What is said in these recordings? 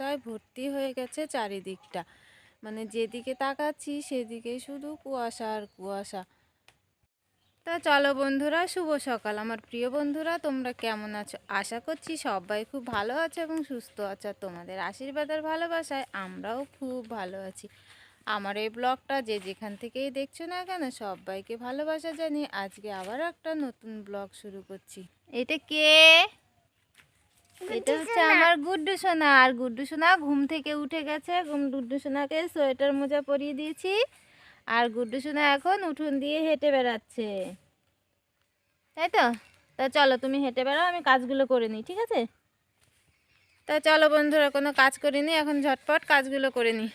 কুয়াশায় ভর্তি হয়ে গেছে চারিদিকটা। মানে যেদিকে তাকাচ্ছি সেদিকে শুধু কুয়াশা আর কুয়াশা। তা চলো বন্ধুরা, শুভ সকাল। আমার প্রিয় বন্ধুরা, তোমরা কেমন আছো? আশা করছি সবাই খুব ভালো আছো এবং সুস্থ আছো। তোমাদের আশীর্বাদ আর ভালোবাসায় আমরাও খুব ভালো আছি। আমার এই ব্লগটা যে যেখান থেকেই দেখছ না কেন, সবাইকে ভালোবাসা জানিয়ে আজকে আবার একটা নতুন ব্লগ শুরু করছি। এটা কে? এটা হচ্ছে আমার গুড্ডু সোনা। আর গুড্ডু সোনা ঘুম থেকে উঠে গেছে। ঘুম গুড্ডু সোনাকে সোয়েটার মোজা পরিয়ে দিয়েছি। আর গুড্ডু সোনা এখন উঠোন দিয়ে হেঁটে বেড়াচ্ছে। তাই তো? তা চলো তুমি হেঁটে বেড়াও আমি কাজগুলো করে নিই ঠিক আছে? তা চলো বন্ধুরা কোনো কাজ করিনি এখন ঝটপট কাজগুলো করে নিই।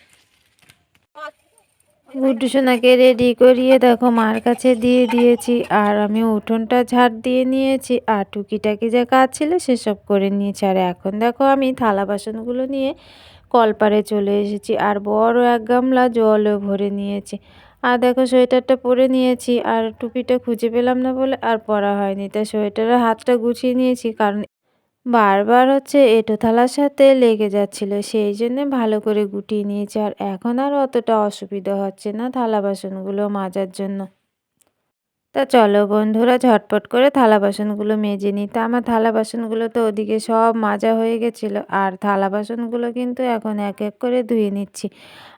সোনাকে রেডি করিয়ে দেখো, মার কাছে দিয়ে দিয়েছি আর আমি উঠোনটা ঝাড় দিয়ে নিয়েছি আর টুকিটাকি যা কাজ ছিল সেসব করে নিয়েছি। আর এখন দেখো, আমি থালা বাসনগুলো নিয়ে কলপারে চলে এসেছি আর বড় এক গামলা জলও ভরে নিয়েছি। আর দেখো, সোয়েটারটা পরে নিয়েছি আর টুপিটা খুঁজে পেলাম না বলে আর পরা হয়নি। তাই সোয়েটারের হাতটা গুছিয়ে নিয়েছি কারণ বারবার হচ্ছে এঁটো থালার সাথে লেগে যাচ্ছিল, সেই জন্যে ভালো করে গুটিয়ে নিয়েছি। আর এখন আর অতটা অসুবিধা হচ্ছে না থালা বাসনগুলো মাজার জন্য। তা চলো বন্ধুরা, ঝটপট করে থালা বাসনগুলো মেজে নিই তা আমার থালা বাসনগুলো তো ওদিকে সব মাজা হয়ে গেছিল, আর থালা বাসনগুলো কিন্তু এখন এক এক করে ধুয়ে নিচ্ছি।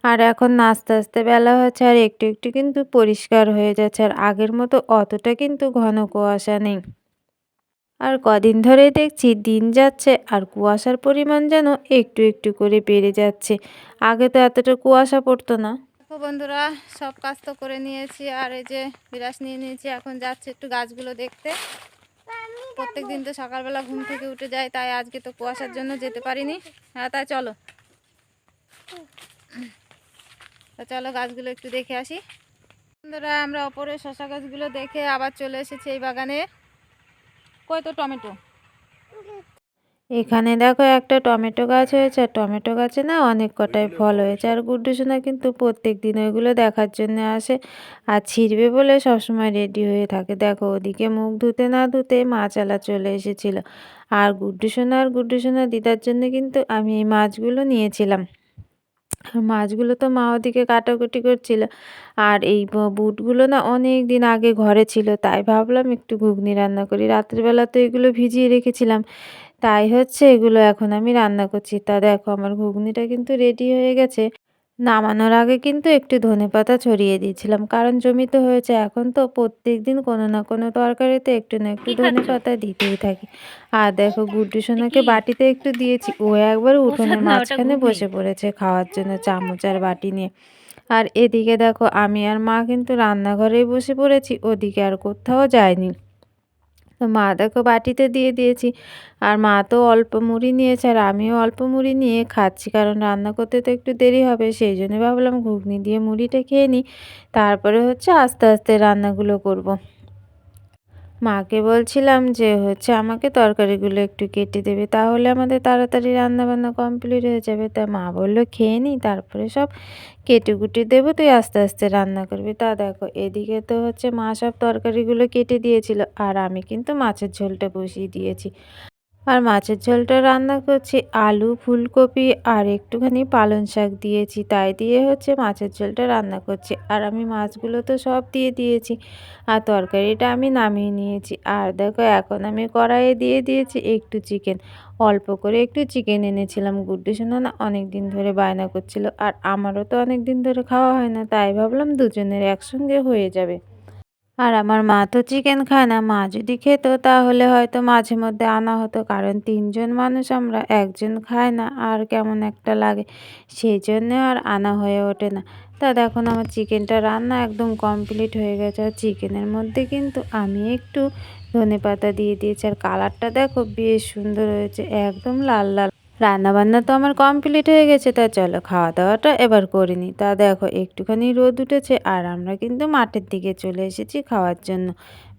আর এখন আস্তে আস্তে বেলা হচ্ছে, আর একটু একটু কিন্তু পরিষ্কার হয়ে যাচ্ছে, আর আগের মতো অতটা কিন্তু ঘন কুয়াশা নেই। আর কদিন ধরেই দেখছি দিন যাচ্ছে আর কুয়াশার পরিমাণ যেন একটু একটু করে বেড়ে যাচ্ছে। আগে তো এতটা কুয়াশা পড়তো না। বন্ধুরা, সব কাজ তো করে নিয়েছি আর এই যে বিরাস নিয়ে নিয়েছি, এখন যাচ্ছে একটু গাছগুলো দেখতে। প্রত্যেক দিন তো সকালবেলা ঘুম থেকে উঠে যায়, তাই আজকে তো কুয়াশার জন্য যেতে পারিনি। হ্যাঁ তাই চলো। তা চলো গাছগুলো একটু দেখে আসি। বন্ধুরা, আমরা ওপরে শশা গাছগুলো দেখে আবার চলে এসেছি এই বাগানে। তো টমেটো? এখানে দেখো একটা টমেটো গাছ হয়েছে। আর টমেটো গাছে না অনেক কটাই ফল হয়েছে। আর গুড্ডু সোনা কিন্তু প্রত্যেক দিন ওইগুলো দেখার জন্য আসে আর ছিঁড়বে বলে সবসময় রেডি হয়ে থাকে। দেখো ওদিকে মুখ ধুতে না ধুতে মাছালা চলে এসেছিল। আর গুড্ডু সোনা আর গুড্ডু সোনা দিদার জন্য কিন্তু আমি এই মাছগুলো নিয়েছিলাম। মাছগুলো তো মা ওদিকে কাটাকুটি করছিল। আর এই বুটগুলো না অনেক দিন আগে ঘরে ছিল, তাই ভাবলাম একটু ঘুগনি রান্না করি। রাত্রিবেলা তো এগুলো ভিজিয়ে রেখেছিলাম, তাই হচ্ছে এগুলো এখন আমি রান্না করছি। তা দেখো, আমার ঘুগনিটা কিন্তু রেডি হয়ে গেছে। নামানোর আগে কিন্তু একটু ধনে পাতা ছড়িয়ে দিয়েছিলাম। কারণ জমিতে হয়েছে এখন তো প্রত্যেক দিন কোনো না কোনো তরকারিতে একটু না একটু ধনে পাতা দিতেই থাকি। আর দেখো গুড্ডু সোনাকে বাটিতে একটু দিয়েছি। ও একবার উঠোনের মাঝখানে বসে পড়েছে খাওয়ার জন্য চামচ আর বাটি নিয়ে। আর এদিকে দেখো আমি আর মা কিন্তু রান্নাঘরেই বসে পড়েছি ওদিকে আর কোথাও যায়নি। তো মা দেখো বাটিতে দিয়ে দিয়েছি। আর মা তো অল্প মুড়ি নিয়েছে আর আমিও অল্প মুড়ি নিয়ে খাচ্ছি। কারণ রান্না করতে তো একটু দেরি হবে, সেই জন্য ভাবলাম ঘুগনি দিয়ে মুড়িটা খেয়ে নিই। তারপরে হচ্ছে আস্তে আস্তে রান্নাগুলো করব। মাকে বলছিলাম যে হচ্ছে আমাকে তরকারিগুলো একটু কেটে দেবে, তাহলে আমাদের তাড়াতাড়ি রান্নাবান্না কমপ্লিট হয়ে যাবে। তা মা বলল, খেয়ে নিই তারপরে সব কেটে কুটে দেবো, তুই আস্তে আস্তে রান্না করবি। তা দেখো, এদিকে তো হচ্ছে মা সব তরকারিগুলো কেটে দিয়েছিল, আর আমি কিন্তু মাছের ঝোলটা বসিয়ে দিয়েছি। আর মাছের ঝোলটা রান্না করছি আলু, ফুলকপি আর একটুখানি পালং শাক দিয়েছি। তাই দিয়ে হচ্ছে মাছের ঝোলটা রান্না করছি। আর আমি মাছগুলো তো সব দিয়ে দিয়েছি আর তরকারিটা আমি নামিয়ে নিয়েছি। আর দেখো এখন আমি কড়াইয়ে দিয়ে দিয়েছি একটু চিকেন। অল্প করে একটু চিকেন এনেছিলাম। গুড্ডু সোনা না অনেক দিন ধরে বায়না করছিল আর আমারও তো অনেক দিন ধরে খাওয়া হয় না। তাই ভাবলাম দুজনের একসঙ্গে হয়ে যাবে। আর আমার মা তো চিকেন খায় না। মা যদি খেত তাহলে হয়তো মাঝে মধ্যে আনা হতো, কারণ তিনজন মানুষ আমরা, একজন খায় না, আর কেমন একটা লাগে। সেই জন্য আর আনা হয়ে ওঠে না। তা দেখুন, আমার চিকেনটা রান্না একদম কমপ্লিট হয়ে গেছে। আর চিকেনের মধ্যে কিন্তু আমি একটু ধনে পাতা দিয়ে দিয়েছি। আর কালারটা দেখো, বেশ সুন্দর হয়েছে, একদম লাল লাল। রান্নাবান্না তো আমার কমপ্লিট হয়ে গেছে, তা চলো খাওয়া দাওয়াটা এবার করে নিই। তা দেখো, একটুখানি রোদ উঠেছে আর আমরা কিন্তু মাঠের দিকে চলে এসেছি খাওয়ার জন্য।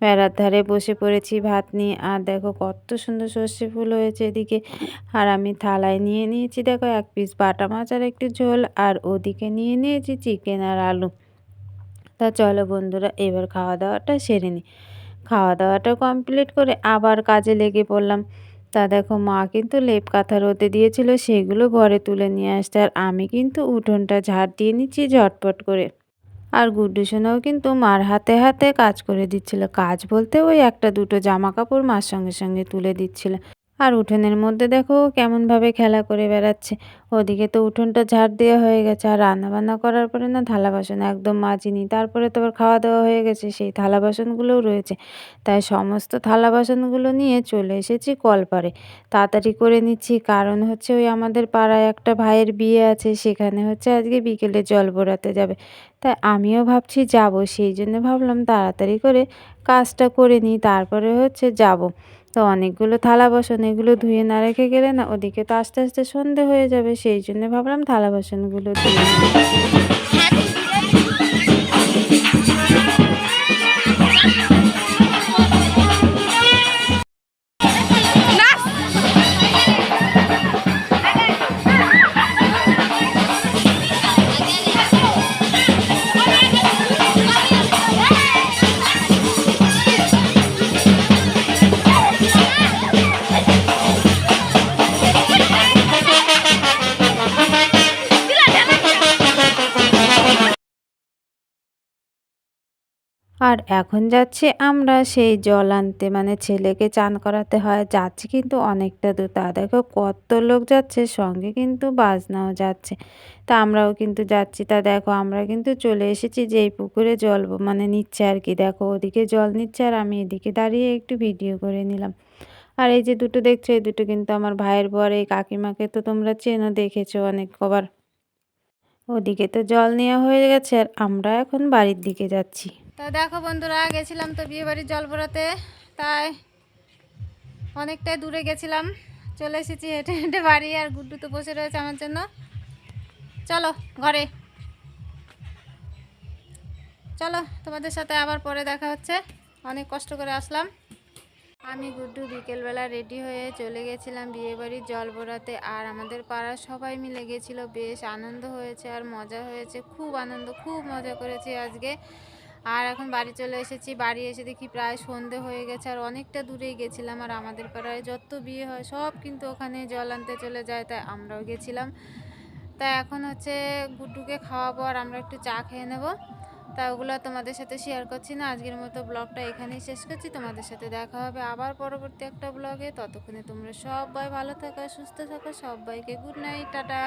বেড়ার ধারে বসে পড়েছি ভাত নিয়ে। আর দেখো, কত সুন্দর সর্ষে ফুল হয়েছে এদিকে। আর আমি থালায় নিয়ে নিয়েছি, দেখো, এক পিস বাটা মাছ আর একটু ঝোল। আর ওদিকে নিয়ে নিয়েছি চিকেন আর আলু। তা চলো বন্ধুরা, এবার খাওয়া দাওয়াটা সেরে নিই। খাওয়া দাওয়াটা কমপ্লিট করে আবার কাজে লেগে পড়লাম। তা দেখো, মা কিন্তু লেপ কাঁথা রোদে দিয়েছিল, সেগুলো ঘরে তুলে নিয়ে আসতে। আর আমি কিন্তু উঠোনটা ঝাড় দিয়ে নিচ্ছি ঝটপট করে। আর গুড্ডু সোনাও কিন্তু মার হাতে হাতে কাজ করে দিচ্ছিল। কাজ বলতে ওই একটা দুটো জামা কাপড় মার সঙ্গে সঙ্গে তুলে দিচ্ছিল। আর উঠোনের মধ্যে দেখো কেমনভাবে খেলা করে বেড়াচ্ছে। ওদিকে তো উঠোনটা ঝাড় দেওয়া হয়ে গেছে, আর রান্নাবান্না করার পরে না থালা বাসন একদম মাজিনি, তারপরে তো আবার খাওয়া দাওয়া হয়ে গেছে, সেই থালা বাসনগুলোও রয়েছে। তাই সমস্ত থালা বাসনগুলো নিয়ে চলে এসেছি কলপারে। তাড়াতাড়ি করে নিচ্ছি, কারণ হচ্ছে ওই আমাদের পাড়ায় একটা ভাইয়ের বিয়ে আছে, সেখানে হচ্ছে আজকে বিকেলে জল ভরাতে যাবে। তাই আমিও ভাবছি যাব, সেই জন্য ভাবলাম তাড়াতাড়ি করে কাজটা করে নিই, তারপরে হচ্ছে যাব। তো অনেকগুলো থালা বাসন এগুলো ধুয়ে না রেখে গেলে না ওদিকে তো আস্তে আস্তে সন্ধে হয়ে যাবে, সেই জন্য ভাবলাম থালা বাসনগুলো ধুয়ে আর এখন যাচ্ছি আমরা সেই জল আনতে মানে ছেলেকে চান করাতে হয়। যাচ্ছি কিন্তু অনেকটা দূর। তা দেখো কত লোক যাচ্ছে, সঙ্গে কিন্তু বাজনাও যাচ্ছে। তা আমরাও কিন্তু যাচ্ছি। তা দেখো আমরা কিন্তু চলে এসেছি যেই পুকুরে জল মানে নিচ্ছে আর কি। দেখো ওদিকে জল নিচ্ছে আর আমি এদিকে দাঁড়িয়ে একটু ভিডিও করে নিলাম। আর এই যে দুটো দেখছ, এই দুটো কিন্তু আমার ভাইয়ের বর, এই কাকিমাকে তো তোমরা চেনো, দেখেছ অনেক কবার। ওদিকে তো জল নেওয়া হয়ে গেছে আর আমরা এখন বাড়ির দিকে যাচ্ছি। তো দেখো বন্ধুরা, গেছিলাম তো বিয়ে বাড়ির জল ভরাতে, তাই অনেকটাই দূরে গেছিলাম। চলে এসেছি হেঁটে হেঁটে বাড়ি আর গুড্ডু তো বসে রয়েছে আমার জন্য। চলো, ঘরে। চলো, তোমাদের সাথে আবার পরে দেখা হচ্ছে। অনেক কষ্ট করে আসলাম। আমি গুড্ডু বিকেলবেলা রেডি হয়ে চলে গেছিলাম বিয়ে বাড়ির জল ভরাতে, আর আমাদের পাড়ার সবাই মিলে গেছিল। বেশ আনন্দ হয়েছে আর মজা হয়েছে। খুব আনন্দ, খুব মজা করেছি আজকে। আর এখন বাড়ি চলে এসেছি। বাড়ি এসে দেখি প্রায় সন্ধে হয়ে গেছে আর অনেকটা দূরেই গেছিলাম আর আমাদের পাড়ায় যত বিয়ে হয় সব কিন্তু ওখানে জল আনতে চলে যায়, তাই আমরাও গেছিলাম। তা এখন হচ্ছে গুড্ডুকে খাওয়াবো আর আমরা একটু চা খেয়ে নেব। তা ওগুলো তোমাদের সাথে শেয়ার করছি না, আজকের মতো ব্লগটা এখানেই শেষ করছি। তোমাদের সাথে দেখা হবে আবার পরবর্তী একটা ব্লগে ততক্ষণে তোমরা সবাই ভালো থাকো, সুস্থ থাকো, সবাইকে গুড নাইট টাটা।